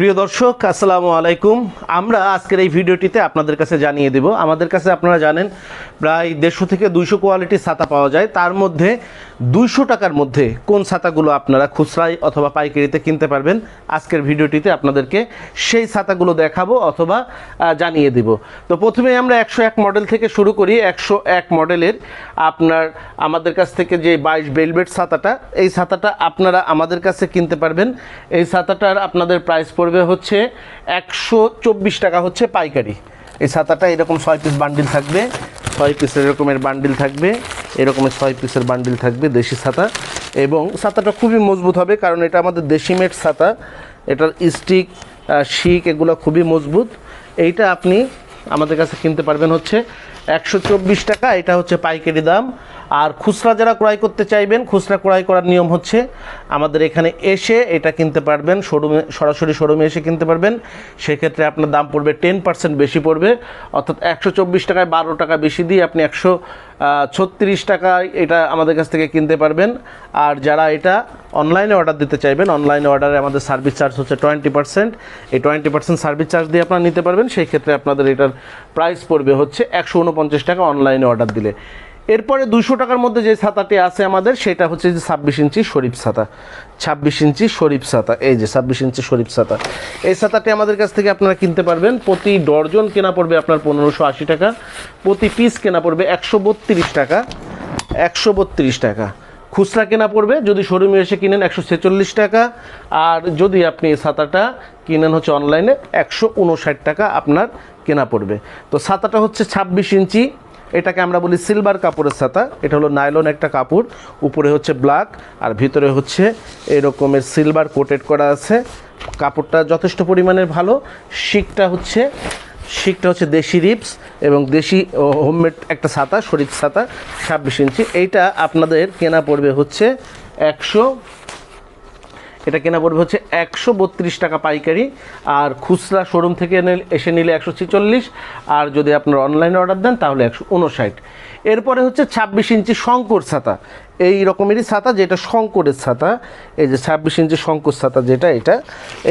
প্রিয় দর্শক, আসসালামু আলাইকুম। আমরা আজকের এই ভিডিওটিতে আপনাদের কাছে জানিয়ে দেব। আমাদের কাছে আপনারা জানেন, প্রায় দেড়শো থেকে দুইশো কোয়ালিটির ছাতা পাওয়া যায়। তার মধ্যে দুইশো টাকার মধ্যে কোন ছাতাগুলো আপনারা খুচরাই অথবা পাইকারিতে কিনতে পারবেন, আজকের ভিডিওটিতে আপনাদেরকে সেই ছাতাগুলো দেখাবো অথবা জানিয়ে দেব। তো প্রথমে আমরা একশো এক মডেল থেকে শুরু করি। একশো এক মডেলের আপনার, আমাদের কাছ থেকে যে বাইশ বেলভেট ছাতাটা, এই ছাতাটা আপনারা আমাদের কাছে কিনতে পারবেন। এই ছাতাটার আপনাদের প্রাইস পড়বে হচ্ছে একশো চব্বিশ টাকা হচ্ছে পাইকারি। এই ছাতাটা এরকম ছয় পিস বান্ডিল থাকবে, ছয় পিসের এরকমের বান্ডিল থাকবে এরকমের ছয় পিসের বান্ডিল থাকবে দেশি ছাতা এবং ছাতাটা খুবই মজবুত হবে কারণ এটা আমাদের দেশি মেট ছাতা। এটার স্টিক শিক এগুলো খুবই মজবুত। এইটা আপনি আমাদের কাছে কিনতে পারবেন হচ্ছে একশো চব্বিশ টাকা, এটা হচ্ছে পাইকারি দাম। আর খুচরা যারা ক্রয় করতে চাইবেন, খুচরা ক্রয় করার নিয়ম হচ্ছে আমাদের এখানে এসে এটা কিনতে পারবেন, শোরুমে, সরাসরি শোরুমে এসে কিনতে পারবেন। সেক্ষেত্রে আপনার দাম পড়বে টেন পার্সেন্ট বেশি পড়বে। অর্থাৎ একশো চব্বিশ টাকায় বারো টাকা বেশি দিয়ে আপনি একশো ছত্রিশ টাকায় এটা আমাদের কাছ থেকে কিনতে পারবেন। আর যারা এটা অনলাইনে অর্ডার দিতে চাইবেন, অনলাইনে অর্ডারে আমাদের সার্ভিস চার্জ হচ্ছে টোয়েন্টি পার্সেন্ট। এই টোয়েন্টি পার্সেন্ট সার্ভিস চার্জ দিয়ে আপনারা নিতে পারবেন। সেই ক্ষেত্রে আপনাদের এটার প্রাইস পড়বে হচ্ছে একশো উনপঞ্চাশ টাকা অনলাইনে অর্ডার দিলে। এরপরে দুশো টাকার মধ্যে যে ছাতাটি আছে আমাদের, সেটা হচ্ছে যে ছাব্বিশ ইঞ্চি শরীফ ছাতা। ছাব্বিশ ইঞ্চি শরীফ ছাতা, এই যে ছাব্বিশ ইঞ্চি শরীফ ছাতা। এই ছাতাটি আমাদের কাছ থেকে আপনারা কিনতে পারবেন। প্রতি ডর্জন কেনা পড়বে আপনার পনেরোশো আশি টাকা, প্রতি পিস কেনা পড়বে একশো বত্রিশ টাকা, একশো বত্রিশ টাকা। খুচরা কেনা পড়বে, যদি শোরুমে এসে কিনেন একশো ছেচল্লিশ টাকা, আর যদি আপনি ছাতাটা কিনেন হচ্ছে অনলাইনে একশো উনষাট টাকা আপনার কেনা পড়বে। তো ছাতাটা হচ্ছে ছাব্বিশ ইঞ্চি। এটাকে আমরা বলি সিলভার কাপড়ের ছাতা। এটা হলো নাইলন একটা কাপড়। উপরে হচ্ছে ব্ল্যাক আর ভিতরে হচ্ছে এরকমের সিলভার কোটেড করা আছে। কাপড়টা যথেষ্ট পরিমাণের ভালো। শিকটা হচ্ছে শিকটা হচ্ছে দেশি রিপস এবং দেশি হোমমেড একটা ছাতা শরীর ছাতা, ছাব্বিশ ইঞ্চি। এইটা আপনাদের কেনা পড়বে হচ্ছে একশো এটা কেনা পড়বে হচ্ছে একশো বত্রিশ টাকা পাইকারি। আর খুচরা শোরুম থেকে এসে নিলে একশো ছেচল্লিশ, আর যদি আপনার অনলাইনে অর্ডার দেন তাহলে একশো উনষাট। এরপরে হচ্ছে ছাব্বিশ ইঞ্চি শঙ্কর ছাতা। এই রকমেরই ছাতা যেটা শঙ্করের ছাতা, এই যে ছাব্বিশ ইঞ্চি শঙ্কর ছাতা যেটা এটা,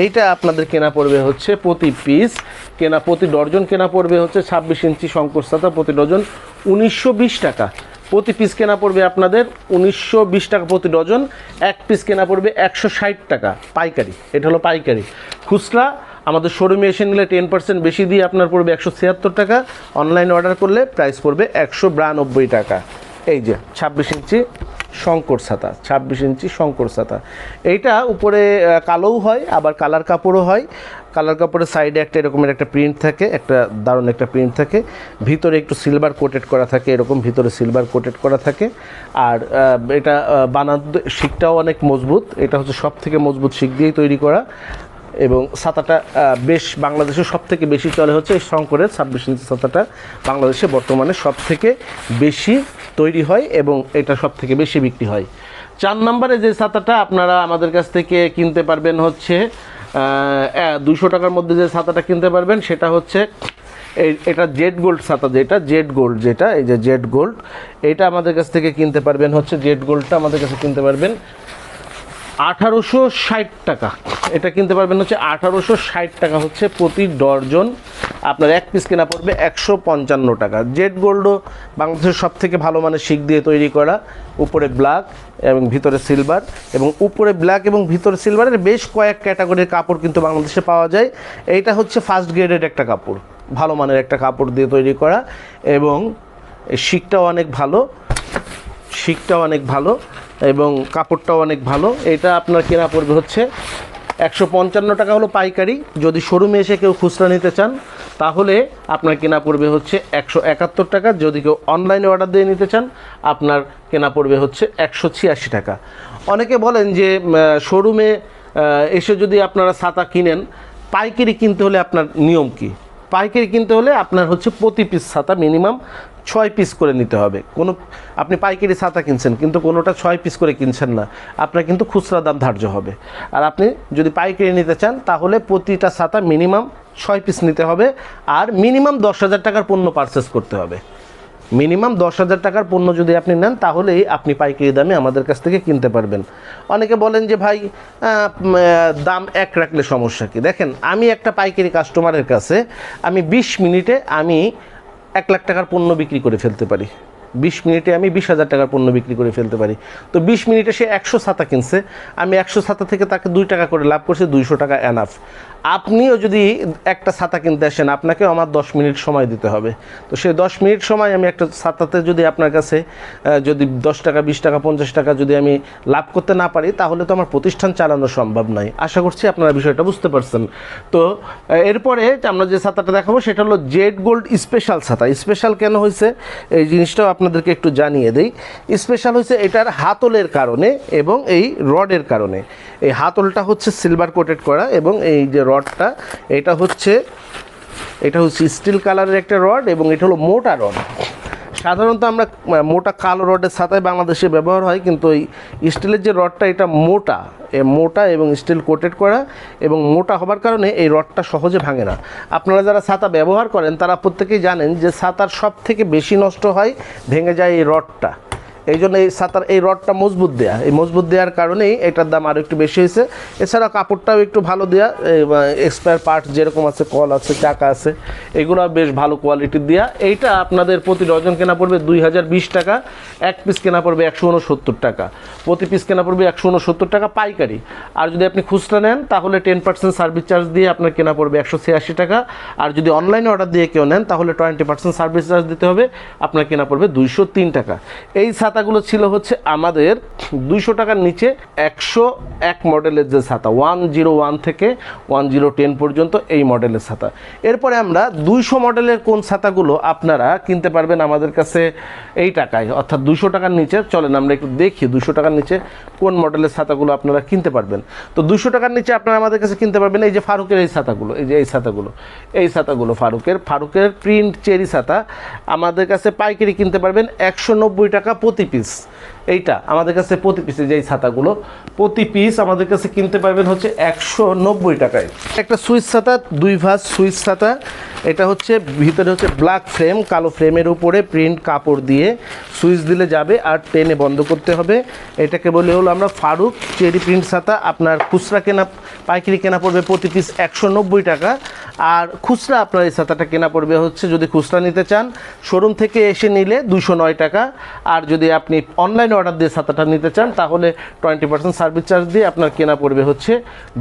এইটা আপনাদের কেনা পড়বে হচ্ছে প্রতি পিস, কেনা প্রতি ডর্জন কেনা পড়বে হচ্ছে ছাব্বিশ ইঞ্চি শঙ্কর ছাতা প্রতি ডজন উনিশশো বিশ টাকা। প্রতি পিস কেনা পড়বে আপনাদের উনিশশো বিশ টাকা প্রতি ডজন। এক পিস কেনা পড়বে একশো ষাট টাকা পাইকারি। এটা হলো পাইকারি। খুচরা আমাদের শোরুমে এসে নিলে টেন পার্সেন্ট বেশি দিয়ে আপনার পড়বে একশো ছিয়াত্তর টাকা। অনলাইনে অর্ডার করলে প্রাইস পড়বে একশো বিরানব্বই টাকা। এই যে ছাব্বিশ ইঞ্চি শঙ্কর ছাতা, ছাব্বিশ ইঞ্চি শঙ্কর ছাতা। এইটা উপরে কালোও হয়, আবার কালার কাপড়ও হয়। কালার কাপড়ের সাইডে একটা এরকমের একটা প্রিন্ট থাকে, একটা দারুণ একটা প্রিন্ট থাকে। ভিতরে একটু সিলভার কোটেড করা থাকে, এরকম ভিতরে সিলভার কোটেড করা থাকে। আর এটা বানাতে শিকটাও অনেক মজবুত। এটা হচ্ছে সব থেকে মজবুত শিক দিয়েই তৈরি করা। এবং ছাতাটা বেশ বাংলাদেশে সব থেকে বেশি চলে হচ্ছে এই শঙ্করের ছাব্বিশ ইঞ্চি ছাতাটা। বাংলাদেশে বর্তমানে সব থেকে বেশি তৈরি হয় এবং এটা সব থেকে বেশি বিক্রি হয়। চার নম্বরে যে ছাতাটা আপনারা আমাদের কাছ থেকে কিনতে পারবেন হচ্ছে দুশো টাকার মধ্যে যে ছাতাটা কিনতে পারবেন, সেটা হচ্ছে এই, এটা জেড গোল্ড ছাতা যেটা, জেড গোল্ড যেটা, এই যে জেড গোল্ড, এটা আমাদের কাছ থেকে কিনতে পারবেন, হচ্ছে জেড গোল্ডটা আমাদের কাছে কিনতে পারবেন আঠারোশো ষাট টাকা। এটা কিনতে পারবেন হচ্ছে আঠারোশো ষাট টাকা হচ্ছে প্রতি ডর্জন আপনার এক পিস কেনা পড়বে একশো পঞ্চান্ন টাকা। জেড গোল্ডও বাংলাদেশের সব থেকে ভালো মানের শিক দিয়ে তৈরি করা, উপরে ব্ল্যাক এবং ভিতরে সিলভার এবং উপরে ব্ল্যাক এবং ভিতরে সিলভারের বেশ কয়েক ক্যাটাগরির কাপড় কিন্তু বাংলাদেশে পাওয়া যায়। এইটা হচ্ছে ফার্স্ট গ্রেডের একটা কাপড়, ভালো মানের একটা কাপড় দিয়ে তৈরি করা এবং এই শিকটাও অনেক ভালো শিকটাও অনেক ভালো এবং কাপড়টাও অনেক ভালো। এটা আপনার কেনা পড়বে হচ্ছে একশো পঞ্চান্ন টাকা হলো পাইকারি। যদি শোরুমে এসে কেউ খুচরা নিতে চান, তাহলে আপনার কেনা পড়বে হচ্ছে একশো একাত্তর টাকা। যদি কেউ অনলাইনে অর্ডার দিয়ে নিতে চান, আপনার কেনা পড়বে হচ্ছে একশো ছিয়াশি টাকা। অনেকে বলেন যে শোরুমে এসে যদি আপনারা ছাতা কিনেন, পাইকারি কিনতে হলে আপনার নিয়ম কী? পাইকারি কিনতে হলে আপনার হচ্ছে প্রতি পিস ছাতা মিনিমাম ছয় পিস করে নিতে হবে। কোনো, আপনি পাইকারি ছাতা কিনছেন, কিন্তু কোনোটা ছয় পিস করে কিনছেন না। আপনার কিন্তু খুচরা দাম ধার্য হবে। আর আপনি যদি পাইকারি নিতে চান, তাহলে প্রতিটা ছাতা মিনিমাম ছয় পিস নিতে হবে, আর মিনিমাম দশ হাজার টাকার পণ্য পারচেস করতে হবে। মিনিমাম দশ হাজার টাকার পণ্য যদি আপনি নেন, তাহলেই আপনি পাইকারি দামে আমাদের কাছ থেকে কিনতে পারবেন। অনেকে বলেন যে, ভাই দাম এক রাখলে সমস্যা কি? দেখেন, আমি একটা পাইকারি কাস্টমারের কাছে, আমি বিশ মিনিটে আমি এক লাখ টাকার পণ্য বিক্রি করে ফেলতে পারি। বিশ মিনিটে আমি বিশ হাজার টাকার পণ্য বিক্রি করে ফেলতে পারি। তো বিশ মিনিটে সে একশো ছাতা কিনছে। আমি একশো ছাতা থেকে তাকে দুই টাকা করে লাভ করছি, দুইশো টাকা এনাফ আপনিও যদি একটা ছাতা কিনতে আসেন, আপনাকেও আমার দশ মিনিট সময় দিতে হবে। তো সেই দশ মিনিট সময় আমি একটা ছাতাতে যদি আপনার কাছে যদি দশ টাকা, বিশ টাকা, পঞ্চাশ টাকা যদি আমি লাভ করতে না পারি, তাহলে তো আমার প্রতিষ্ঠান চালানো সম্ভব নয় আশা করছি আপনারা বিষয়টা বুঝতে পারছেন। তো এরপরে আমরা যে ছাতাটা দেখাবো, সেটা হলো জেড গোল্ড স্পেশাল ছাতা। স্পেশাল কেন হয়েছে? এই জিনিসটাও আপনাদেরকে একটু জানিয়ে দেই। স্পেশাল হয়েছে এটার হাতলের কারণে এবং এই রডের কারণে। এই হাতলটা হচ্ছে সিলভার কোটেড করা এবং এই যে রডটা, এটা হচ্ছে এটা হচ্ছে স্টিল কালারের একটা রড এবং এটা হলো মোটা রড সাধারণত আমরা মোটা কালো রডের ছাতায় বাংলাদেশে ব্যবহার হয়, কিন্তু এই স্টিলের যে রডটা এটা মোটা। এ মোটা এবং স্টিল কোটেড করা এবং মোটা হবার কারণে এই রডটা সহজে ভাঙে না। আপনারা যারা ছাতা ব্যবহার করেন, তারা প্রত্যেকেই জানেন যে ছাতার সব থেকে বেশি নষ্ট হয়, ভেঙে যায় এই রডটা এই জন্য এই সাঁতার, এই রডটা মজবুত দেয়া। এই মজবুত দেওয়ার কারণেই এটার দাম আরও একটু বেশি হয়েছে। এছাড়া কাপড়টাও একটু ভালো দেয়া এক্সপায়ার পার্ট যেরকম আছে, কল আছে, চাকা আছে, এগুলো বেশ ভালো কোয়ালিটির দেয়া। এইটা আপনাদের প্রতি ডজন কেনা পড়বে দুই হাজার বিশ টাকা, এক পিস কেনা পড়বে একশো উনসত্তর টাকা। প্রতি পিস কেনা পড়বে একশো উনসত্তর টাকা পাইকারি। আর যদি আপনি খুচরা নেন, তাহলে টেন পার্সেন্ট সার্ভিস চার্জ দিয়ে আপনার কেনা পড়বে একশো ছিয়াশি টাকা। আর যদি অনলাইনে অর্ডার দিয়ে কেউ নেন, তাহলে টোয়েন্টি পার্সেন্ট সার্ভিস চার্জ দিতে হবে, আপনার কেনা পড়বে দুইশো তিন টাকা। এই ছাতাগুলো ছিল হচ্ছে আমাদের দুইশো টাকার নিচে একশো এক মডেলের যে ছাতা, ওয়ান জিরো ওয়ান থেকে ওয়ান জিরো টেন পর্যন্ত এই মডেলের ছাতা। এরপরে আমরা দুইশো মডেলের কোন ছাতাগুলো আপনারা কিনতে পারবেন আমাদের কাছে এই টাকায়, অর্থাৎ দুশো টাকার নিচে, চলেন আমরা একটু দেখি দুশো টাকার নিচে কোন মডেলের ছাতাগুলো আপনারা কিনতে পারবেন। তো দুশো টাকার নিচে আপনারা আমাদের কাছে কিনতে পারবেন এই যে ফারুকের এই ছাতাগুলো, এই যে এই ছাতাগুলো এই ছাতাগুলো ফারুকের ফারুকের প্রিন্ট চেরি ছাতা, আমাদের কাছে পাইকারি কিনতে পারবেন একশো নব্বই টাকা প্রতি পিস এইটা আমাদের কাছে প্রতি পিসে যেই ছাতাগুলো, প্রতি পিস আমাদের কাছে কিনতে পারবেন হচ্ছে একশো নব্বই টাকায়। একটা সুইচ ছাতা, দুই ভাঁজ সুইচ ছাতা, এটা হচ্ছে ভিতরে হচ্ছে ব্ল্যাক ফ্রেম কালো ফ্রেমের উপরে প্রিন্ট কাপড় দিয়ে সুইচ দিলে যাবে আর টেনে বন্ধ করতে হবে। এটাকে বলে হলো আমরা ফারুক চেরি প্রিন্ট ছাতা। আপনার খুচরা কেনা, পাইকারি কেনা পড়বে প্রতি পিস একশো নব্বই টাকা। আর খুচরা আপনার এই ছাতাটা কেনা পড়বে হচ্ছে যদি খুচরা নিতে চান, শোরুম থেকে এসে নিলে দুশো টাকা। আর যদি আপনি অনলাইনে অর্ডার দিয়ে ছাতাটা নিতে চান, তাহলে টোয়েন্টি পার্সেন্ট সার্ভিস চার্জ দিয়ে আপনার কেনা পড়বে হচ্ছে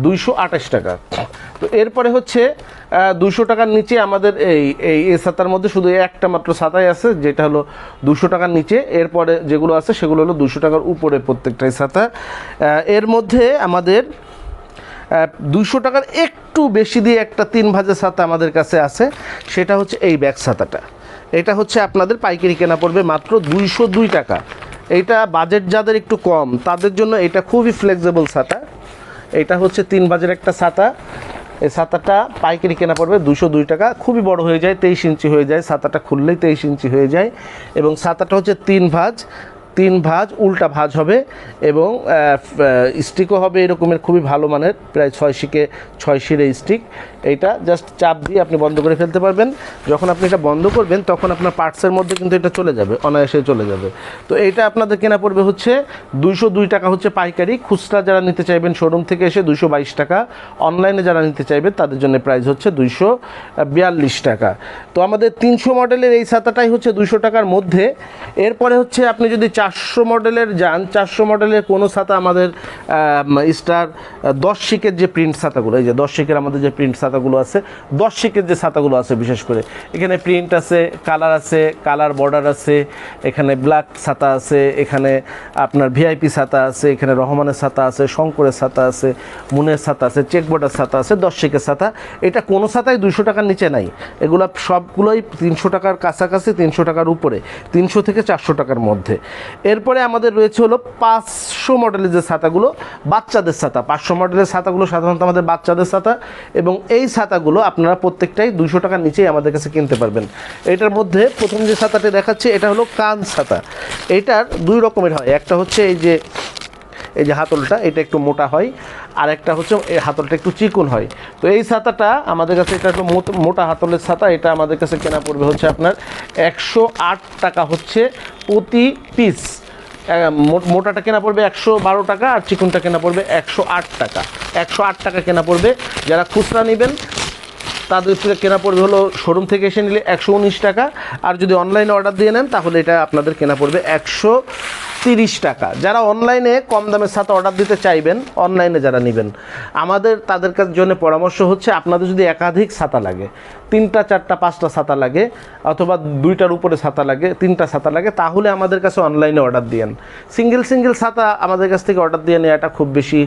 দুইশো আঠাশ টাকা। তো এরপরে হচ্ছে দুশো টাকার নিচে আমাদের এই এই এই ছাতার মধ্যে শুধু একটা মাত্র ছাতাই আছে, যেটা হলো দুশো টাকার নিচে। এরপরে যেগুলো আছে, সেগুলো হলো দুশো টাকার উপরে প্রত্যেকটাই ছাতা। এর মধ্যে আমাদের দুশো টাকার একটু বেশি দিয়ে একটা তিন ভাজের ছাতা আমাদের কাছে আছে, সেটা হচ্ছে এই ব্যাগ ছাতাটা। এটা হচ্ছে আপনাদের পাইকারি কেনা পড়বে মাত্র দুইশো দুই টাকা। এইটা বাজেট যাদের একটু কম, তাদের জন্য এটা খুবই ফ্লেক্সিবল ছাতা। এটা হচ্ছে তিন বাজের একটা ছাতা। এই ছাতাটা পাইকারি কেনা পড়বে দুশো দুই টাকা। খুবই বড় হয়ে যায়, তেইশ ইঞ্চি হয়ে যায়। ছাতাটা খুললেই তেইশ ইঞ্চি হয়ে যায়। এবং ছাতাটা হচ্ছে তিন ভাঁজ। তিন ভাঁজ, উল্টা ভাঁজ হবে এবং স্টিকও হবে এরকমের খুবই ভালো মানের, প্রায় ছয় শিকে, ছয় শিরে স্টিক এইটা জাস্ট চাপ দিয়ে আপনি বন্ধ করে ফেলতে পারবেন। যখন আপনি এটা বন্ধ করবেন, তখন আপনার পার্টসের মধ্যে কিন্তু এটা চলে যাবে, অনায়াসে চলে যাবে। তো এইটা আপনাদের কেনা পড়বে হচ্ছে দুইশো দুই টাকা হচ্ছে পাইকারি। খুচরা যারা নিতে চাইবেন শোরুম থেকে এসে দুইশো বাইশ টাকা। অনলাইনে যারা নিতে চাইবেন, তাদের জন্য প্রাইস হচ্ছে দুইশো বিয়াল্লিশ টাকা। তো আমাদের তিনশো মডেলের এই ছাতাটাই হচ্ছে দুইশো টাকার মধ্যে। এরপরে হচ্ছে আপনি যদি চারশো মডেলের যান, চারশো মডেলের কোনো ছাতা আমাদের স্টার দশ শিকের যে প্রিন্ট ছাতাগুলো, এই যে দশ শিকের আমাদের যে প্রিন্ট ছাতাগুলো আছে, দশ শিকের যে ছাতাগুলো আছে বিশেষ করে, এখানে প্রিন্ট আছে কালার আছে কালার বর্ডার আছে, এখানে ব্ল্যাক ছাতা আছে, এখানে আপনার ভিআইপি ছাতা আছে, এখানে রহমানের ছাতা আছে, শঙ্করের ছাতা আছে, মুনের ছাতা আছে চেকবোর্ডের ছাতা আছে, দশ শিকের ছাতা। এটা কোনো ছাতাই দুইশো টাকার নিচে নাই। এগুলো সবগুলোই তিনশো টাকার কাছাকাছি, তিনশো টাকার উপরে, তিনশো থেকে চারশো টাকার মধ্যে। এরপরে আমাদের রয়েছে হলো পাঁচশো মডেলের যে ছাতাগুলো, বাচ্চাদের ছাতা। পাঁচশো মডেলের ছাতাগুলো সাধারণত আমাদের বাচ্চাদের ছাতা এবং এই ছাতাগুলো আপনারা প্রত্যেকটাই দুশো টাকার নিচেই আমাদের কাছে কিনতে পারবেন। এটার মধ্যে প্রথম যে ছাতাটি দেখাচ্ছি, এটা হলো কান ছাতা। এটার দুই রকমের হয়। একটা হচ্ছে এই যে এই যে হাতলটা, এটা একটু মোটা হয় আর একটা হচ্ছে এই হাতলটা একটু চিকন হয়। তো এই ছাতাটা আমাদের কাছে এটা একটু মোট- হাতলের ছাতা, এটা আমাদের কাছে কেনা পড়বে হচ্ছে আপনার একশো আট টাকা হচ্ছে প্রতি পিস মোটাটা কেনা পড়বে একশো বারো টাকা আর চিকনটা কেনা পড়বে একশো আট টাকা। একশো আট টাকা কেনা পড়বে। যারা খুচরা নেবেন, তাদের থেকে কেনা পড়বে হলো শোরুম থেকে এসে নিলে একশো উনিশ টাকা। আর যদি অনলাইনে অর্ডার দিয়ে নেন, তাহলে এটা আপনাদের কেনা পড়বে একশো তিরিশ টাকা। যারা অনলাইনে কম দামের সাথে অর্ডার দিতে চাইবেন অনলাইনে যারা নেবেন, আমাদের, তাদের জন্য পরামর্শ হচ্ছে আপনাদের যদি একাধিক ছাতা লাগে, তিনটা, চারটা, পাঁচটা ছাতা লাগে, অথবা দুইটার উপরে ছাতা লাগে, তিনটা ছাতা লাগে, তাহলে আমাদের কাছে অনলাইনে অর্ডার দিয়েন। সিঙ্গেল সিঙ্গেল ছাতা আমাদের কাছ থেকে অর্ডার দিয়ে নেওয়াটা খুব বেশি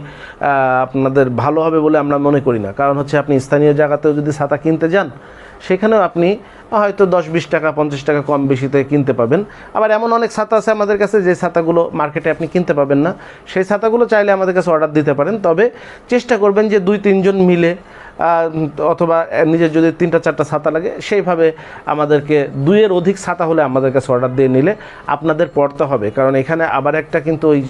আপনাদের ভালো হবে বলে আমরা মনে করি না। কারণ হচ্ছে আপনি স্থানীয় জায়গাতেও যদি ছাতা কিনতে যান, সেখানেও আপনি হয়তো দশ, বিশ টাকা, পঞ্চাশ টাকা কম বেশিতে কিনতে পাবেন। আবার এমন অনেক ছাতা আছে আমাদের কাছে যে ছাতাগুলো মার্কেটে আপনি কিনতে পাবেন না। সেই ছাতাগুলো চাইলে আমাদের কাছে অর্ডার দিতে পারেন। তবে চেষ্টা করবেন যে দুই, তিনজন মিলে অথবা নিজের যদি তিনটা, চারটা ছাতা লাগে, সেইভাবে আমাদেরকে দুইয়ের অধিক ছাতা হলে আমাদের কাছে অর্ডার দিয়ে নিলে আপনাদের পড়তে হবে। কারণ এখানে আবার একটা কিন্তু ওই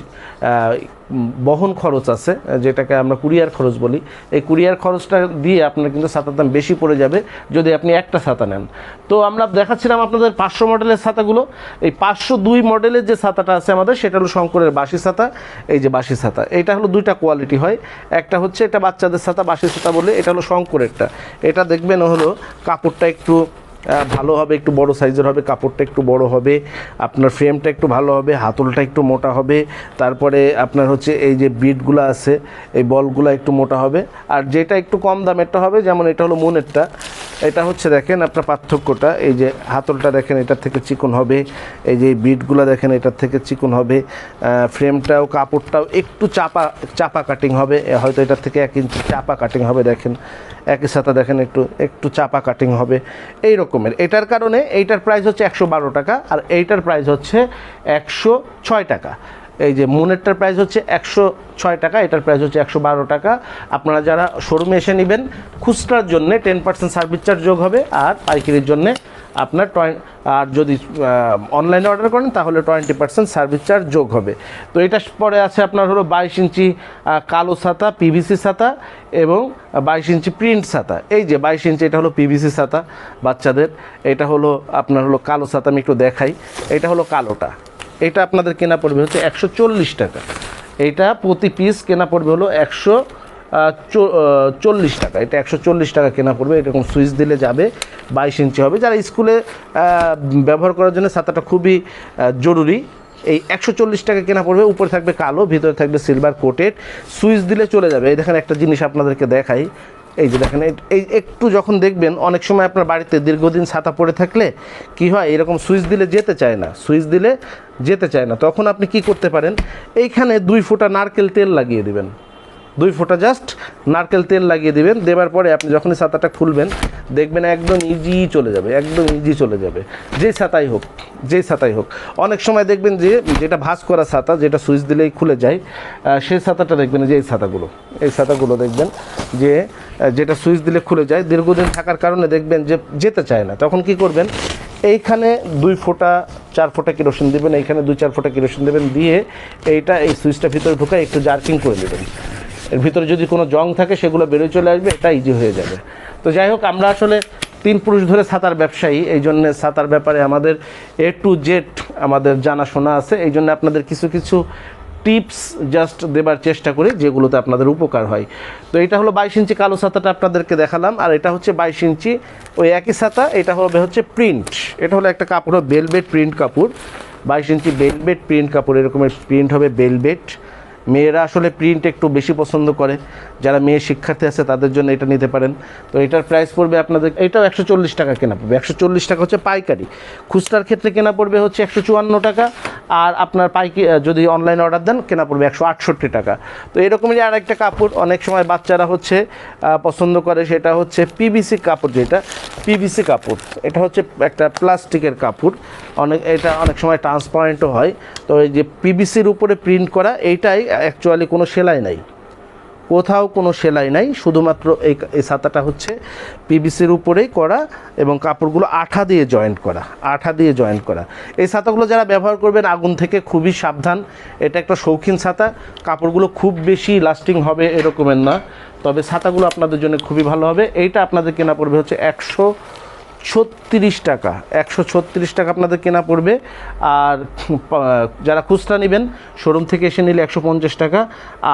বহন খরচ আছে, যেটাকে আমরা কুরিয়ার খরচ বলি। এই কুরিয়ার খরচটা দিয়ে আপনার কিন্তু ছাতার দাম বেশি পড়ে যাবে যদি আপনি একটা ছাতা নেন। তো আমরা দেখাচ্ছিলাম আপনাদের পাঁচশো মডেলের ছাতাগুলো। এই পাঁচশো দুই মডেলের যে ছাতাটা আছে আমাদের, সেটা হলো শঙ্করের বাসি ছাতা, এই যে বাসি ছাতা। এটা হলো দুইটা কোয়ালিটি হয়। একটা হচ্ছে এটা বাচ্চাদের ছাতা বাসি ছাতা বলে এটা হলো শঙ্করেরটা। এটা দেখবেন হলো কাপড়টা একটু ভালো হবে, একটু বড় সাইজের হবে, কাপড়টা একটু বড় হবে, আপনার ফ্রেমটা একটু ভালো হবে, হাতলটা একটু মোটা হবে, তারপরে আপনার হচ্ছে এই যে বিটগুলো আছে, এই বলগুলো একটু মোটা হবে, আর যেটা একটু কম দামেরটা হবে, যেমন এটা হলো মনেরটা, এটা হচ্ছে দেখেন আপনার পার্থক্যটা, এই যে হাতলটা দেখেন এটার থেকে চিকন হবে, এই যে বিটগুলো দেখেন এটার থেকে চিকন হবে ফ্রেমটাও কাপড়টাও একটু চাপা চাপা কাটিং হবে হয়তো এটার থেকে এক ইঞ্চি চাপা কাটিং হবে, দেখেন একই সাথে দেখেন একটু একটু চাপা কাটিং হবে। এই রকমের এটার কারণে এইটার প্রাইস হচ্ছে একশো বারো টাকা আর এইটার প্রাইস হচ্ছে একশো ছয় টাকা। এই যে মুনেরটার প্রাইস হচ্ছে একশো ছয় টাকা, এটার প্রাইস হচ্ছে একশো বারো টাকা। আপনারা যারা শোরুমে এসে নেবেন, খুচরার জন্যে টেন পার্সেন্ট সার্ভিস চার্জ যোগ হবে আর পাইকারির জন্যে আপনার আর যদি অনলাইনে অর্ডার করেন, তাহলে টোয়েন্টি পার্সেন্ট সার্ভিস চার্জ যোগ হবে। তো এটা পরে আছে আপনার হলো বাইশ ইঞ্চি কালো ছাতা পিভিসি ছাতা এবং বাইশ ইঞ্চি প্রিন্ট ছাতা। এই যে বাইশ ইঞ্চি, এটা হলো পিভিসি ছাতা বাচ্চাদের। এটা হলো আপনার হলো কালো ছাতা, আমি একটু দেখাই। এটা হলো কালোটা। এটা আপনাদের কেনা পড়বে হচ্ছে একশো চল্লিশ টাকা। এইটা প্রতি পিস কেনা পড়বে হলো একশো চল্লিশ টাকা। এটা একশো চল্লিশ টাকা কেনা পড়বে। এরকম সুইচ দিলে যাবে, বাইশ ইঞ্চি হবে। যারা স্কুলে ব্যবহার করার জন্য ছাতাটা খুবই জরুরি, এই একশো চল্লিশ টাকা কেনা পড়বে। উপরে থাকবে কালো, ভিতরে থাকবে সিলভার কোটেড সুইচ দিলে চলে যাবে। এই দেখেন একটা জিনিস আপনাদেরকে দেখাই। এই যে দেখেন এই- একটু যখন দেখবেন, অনেক সময় আপনার বাড়িতে দীর্ঘদিন ছাতা পড়ে থাকলে কি হয়, এরকম সুইচ দিলে যেতে চায় না। সুইচ দিলে যেতে চায় না। তখন আপনি কি করতে পারেন? এইখানে দুই ফোঁটা নারকেল তেল লাগিয়ে দিবেন। দুই ফোঁটা জাস্ট নারকেল তেল লাগিয়ে দিবেন। দেবার পরে আপনি যখনই ছাতাটা খুলবেন, দেখবেন একদম ইজি চলে যাবে, একদম ইজি চলে যাবে। যে ছাতাই হোক যেই ছাতাই হোক। অনেক সময় দেখবেন যে যেটা ভাঁজ করা ছাতা, যেটা সুইচ দিলেই খুলে যায় সেই ছাতাটা দেখবেন যে এই ছাতাগুলো এই ছাতাগুলো দেখবেন যে যেটা সুইচ দিলে খুলে যায়, দীর্ঘদিন থাকার কারণে দেখবেন যে যেতে চায় না। তখন কি করবেন, এইখানে দুই ফোঁটা, চার ফোঁটা কেরোসিন দেবেন, এইখানে দুই চার ফোঁটা কেরোসিন দেবেন, দিয়ে এইটা এই সুইচটা ভিতরে ঢুকায় একটু জার্কিং করে নেবেন। এর ভিতরে যদি কোনো জং থাকে, সেগুলো বেরোয় চলে আসবে, এটা ইজি হয়ে যাবে। তো যাই হোক, আমরা আসলে তিন পুরুষ ধরে ছাতার ব্যবসায়ী, এই জন্য ছাতার ব্যাপারে আমাদের এ টু জেড আমাদের জানাশোনা আছে। এই জন্য আপনাদের কিছু কিছু টিপস জাস্ট দেবার চেষ্টা করি, যেগুলোতে আপনাদের উপকার হয়। তো এটা হলো বাইশ ইঞ্চি কালো ছাতাটা আপনাদেরকে দেখালাম, আর এটা হচ্ছে বাইশ ইঞ্চি ওই একই ছাতা এটা হবে হচ্ছে প্রিন্ট এটা হলো একটা কাপড় বেলবেট প্রিন্ট কাপড়। বাইশ ইঞ্চি বেলবেট প্রিন্ট কাপড়, এরকমের প্রিন্ট হবে বেলবেট মেয়েরা আসলে প্রিন্ট একটু বেশি পছন্দ করে। যারা মেয়ে শিক্ষার্থী আছে, তাদের জন্য এটা নিতে পারেন। তো এটার প্রাইস পড়বে আপনাদের, এটাও একশো চল্লিশ টাকা কেনা পড়বে। একশো চল্লিশ টাকা হচ্ছে পাইকারি। খুচরার ক্ষেত্রে কেনা পড়বে হচ্ছে একশো চুয়ান্ন টাকা। আর আপনার পাইকি যদি অনলাইন অর্ডার দেন, কেনা পড়বে একশো আটষট্টি টাকা। তো এরকমই আর একটা কাপড়, অনেক সময় বাচ্চারা হচ্ছে পছন্দ করে, সেটা হচ্ছে পিভিসি কাপড় যেটা। পিভিসি কাপড়, এটা হচ্ছে একটা প্লাস্টিকের কাপড়। অনেক, এটা অনেক সময় ট্রান্সপারেন্টও হয়। তো এই যে পিভিসির উপরে প্রিন্ট করা, এইটাই অ্যাকচুয়ালি কোনো সেলাই নাই। কোথাও কোনো সেলাই নাই, শুধুমাত্র এই এই ছাতাটা হচ্ছে পিবিসির উপরেই করা এবং কাপড়গুলো আঠা দিয়ে জয়েন্ট করা, আঠা দিয়ে জয়েন্ট করা। এই ছাতাগুলো যারা ব্যবহার করবেন, আগুন থেকে খুবই সাবধান। এটা একটা শৌখিন ছাতা, কাপড়গুলো খুব বেশি লাস্টিং হবে এরকমের না। তবে ছাতাগুলো আপনাদের জন্য খুবই ভালো হবে। এইটা আপনাদের কেনা পড়বে হচ্ছে একশো ছত্রিশ টাকা, একশো ছত্রিশ টাকা আপনাদের কেনা পড়বে। আর যারা খুচরা নেবেন, শোরুম থেকে এসে নিলে একশো পঞ্চাশ টাকা।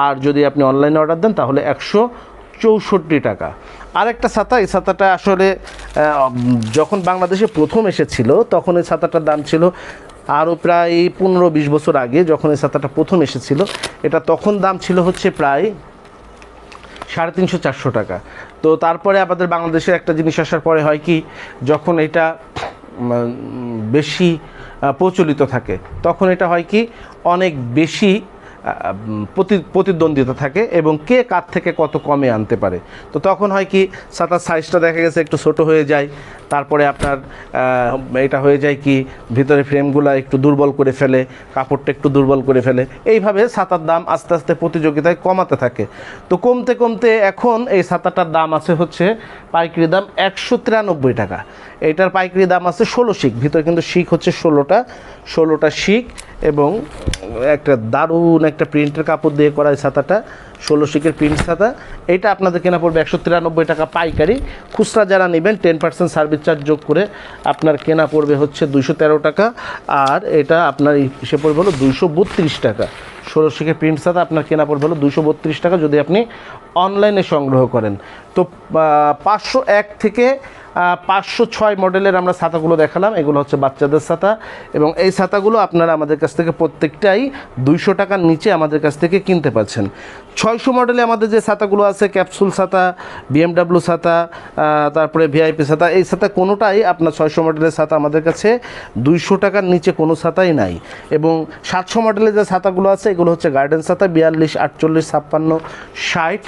আর যদি আপনি অনলাইনে অর্ডার দেন, তাহলে একশো চৌষট্টি টাকা। আরেকটা ছাতা, এই ছাতাটা আসলে যখন বাংলাদেশে প্রথম এসেছিল, তখন এই ছাতাটার দাম ছিল আরও প্রায় পনেরো বিশ বছর আগে, যখন এই ছাতাটা প্রথম এসেছিল। এটা তখন দাম ছিল হচ্ছে প্রায় সাড়ে তিনশো চারশো টাকা। তো তারপরে আমাদের বাংলাদেশের একটা জিনিস আসার পরে হয় কি, যখন এটা বেশি প্রচলিত থাকে, তখন এটা হয় কি, অনেক বেশি প্রতিদ্বন্দ্বিতা থাকে এবং কে কার থেকে কত কমে আনতে পারে। তো তখন হয় কি, সাঁতার সাইজটা দেখা গেছে একটু ছোট হয়ে যায়, তারপরে আপনার এটা হয়ে যায় কি, ভিতরে ফ্রেমগুলো একটু দুর্বল করে ফেলে, কাপড়টা একটু দুর্বল করে ফেলে। এইভাবে ছাতার দাম আস্তে আস্তে প্রতিযোগিতায় কমাতে থাকে। তো কমতে কমতে এখন এই ছাতাটার দাম আছে হচ্ছে পাইকারি দাম একশো তিরানব্বই টাকা। এটার পাইকারি দাম আছে ষোলো শিক ভিতরে কিন্তু শিক হচ্ছে ষোলোটা ষোলোটা শিক এবং একটা দারুণ একটা প্রিন্টের কাপড় দিয়ে করা এই ছাতাটা, ষোলো শিকের প্রিন্ট ছাতা। এটা আপনাদের কেনা পড়বে একশো তিরানব্বই টাকা পাইকারি। খুচরা যারা নেবেন, টেন পার্সেন্ট সার্ভিস চার্জ যোগ করে আপনার কেনা পড়বে হচ্ছে দুইশো তেরো টাকা। আর এটা আপনার হিসে পড়বে হলো দুইশো বত্রিশ টাকা। ষোলো শিখে প্রিন্ট ছাতা আপনার কেনা পড়বে হলো দুশো বত্রিশ টাকা যদি আপনি অনলাইনে সংগ্রহ করেন। তো পাঁচশো এক থেকে পাঁচশো ছয় মডেলের আমরা ছাতাগুলো দেখালাম। এগুলো হচ্ছে বাচ্চাদের ছাতা। এবং এই ছাতাগুলো আপনারা আমাদের কাছ থেকে প্রত্যেকটাই দুইশো টাকার নিচে আমাদের কাছ থেকে কিনতে পাচ্ছেন ছয়শো মডেলে আমাদের যে ছাতাগুলো আছে, ক্যাপসুল ছাতা, বিএমডাব্লিউ ছাতা তারপরে ভিআইপি ছাতা, এই ছাতা কোনোটাই আপনার ছয়শো মডেলের ছাতা আমাদের কাছে দুইশো টাকার নিচে কোনো ছাতাই নাই। এবং সাতশো মডেলের যে ছাতাগুলো আছে, এগুলো হচ্ছে গার্ডেন ছাতা, বিয়াল্লিশ, আটচল্লিশ, ছাপ্পান্ন, ষাট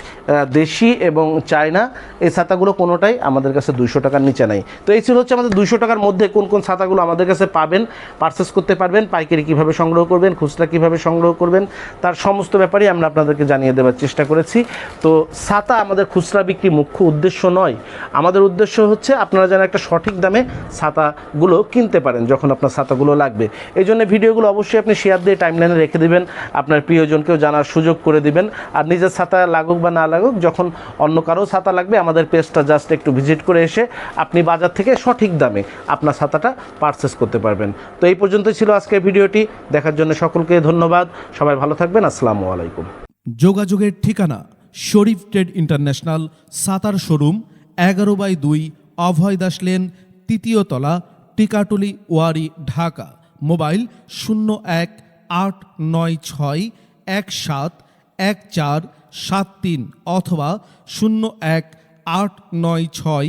দেশি এবং চায়না। এই ছাতাগুলো কোনোটাই আমাদের কাছে দুইশো টাকার নিচে নাই। তো এই ছিল হচ্ছে আমাদের দুইশো টাকার মধ্যে কোন কোন ছাতাগুলো আমাদের কাছে পাবেন পারচেস করতে পারবেন, পাইকারি কীভাবে সংগ্রহ করবেন, খুচরা কীভাবে সংগ্রহ করবেন, তার সমস্ত ব্যাপারেই আমরা আপনাদেরকে জানিয়ে দেওয়ার চেষ্টা করেছি। তো ছাতা আমাদের খুচরা বিক্রি মুখ্য উদ্দেশ্য নয়। আমাদের উদ্দেশ্য হচ্ছে আপনারা যেন একটা সঠিক দামে ছাতাগুলো কিনতে পারেন যখন আপনার ছাতাগুলো লাগবে। এই জন্য ভিডিওগুলো অবশ্যই আপনি শেয়ার দিয়ে টাইমলাইনে রেখে দিবেন, আপনার প্রিয়জনকেও জানার সুযোগ করে দিবেন। আর নিজের ছাতা লাগুক বা না লাগুক, যখন অন্য কারও ছাতা লাগবে, আমাদের পেজটা জাস্ট একটু ভিজিট করে এসে আপনি বাজার থেকে সঠিক দামে আপনার ছাতাটা পারচেস করতে পারবেন। তো এই পর্যন্তই ছিল আজকের ভিডিওটি। দেখার জন্য সকলকে ধন্যবাদ। সবাই ভালো থাকবেন। আসসালামু আলাইকুম। যোগাযোগের ঠিকানা শরীফ ট্রেড ইন্টারন্যাশনাল সাতার শোরুম, এগারো বাই দুই অভয় দাস লেন, তৃতীয় তলা, টিকাটুলি, ওয়ারি, ঢাকা। মোবাইল শূন্য এক আট নয় ছয় এক সাত এক চার সাত তিন অথবা শূন্য এক আট নয় ছয়